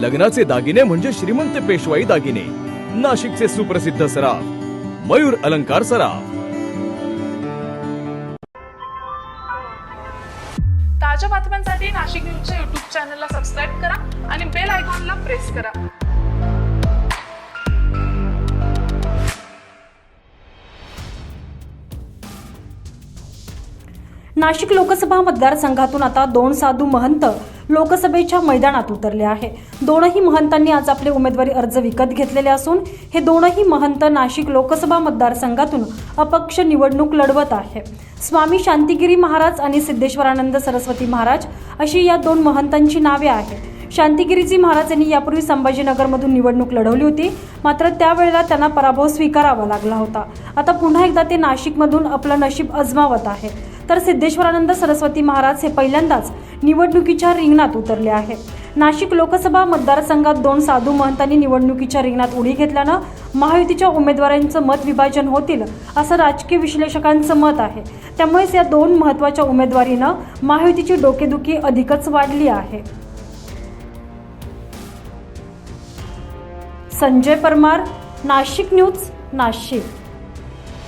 लग्नाचे दागिने म्हणजे श्रीमंत पेशवाई दागिने. नाशिकचे सुप्रसिद्ध सराफ मयूर अलंकार सराफ. ताज्या बातम्यांसाठी नाशिक न्यूजच्या युट्यूब चॅनलला सबस्क्राईब करा आणि बेल आयकॉनला प्रेस करा. नाशिक लोकसभा मतदारसंघातून आता दोन साधू महंत लोकसभेच्या मैदानात उतरले आहे. दोनही महंतांनी आज आपले उमेदवारी अर्ज विकत घेतलेले असून हे दोनही महंत नाशिक लोकसभा मतदारसंघातून अपक्ष निवडणूक लढवत आहे. स्वामी शांतिगिरी महाराज आणि सिद्धेश्वरानंद सरस्वती महाराज अशी या दोन महंतांची नावे आहेत. शांतिगिरीजी महाराज यांनी यापूर्वी संभाजीनगरमधून निवडणूक लढवली होती. मात्र त्यावेळेला त्यांना पराभव स्वीकारावा लागला होता. आता पुन्हा एकदा ते नाशिकमधून आपलं नशीब अजमावत आहे. तर सिद्धेश्वरानंद सरस्वती महाराज हे पहिल्यांदाच निवडणुकीच्या रिंगणात उतरले आहे नाशिक लोकसभा मतदारसंघात दोन साधू महंतांनी निवडणुकीच्या रिंगणात उडी घेतल्यानं महायुतीच्या उमेदवारांचं मत विभाजन होतील असं राजकीय विश्लेषकांचं मत आहे. त्यामुळेच या दोन महत्त्वाच्या उमेदवारीनं महायुतीची डोकेदुखी अधिकच वाढली आहे. संजय परमार नाशिक न्यूज नाशिक.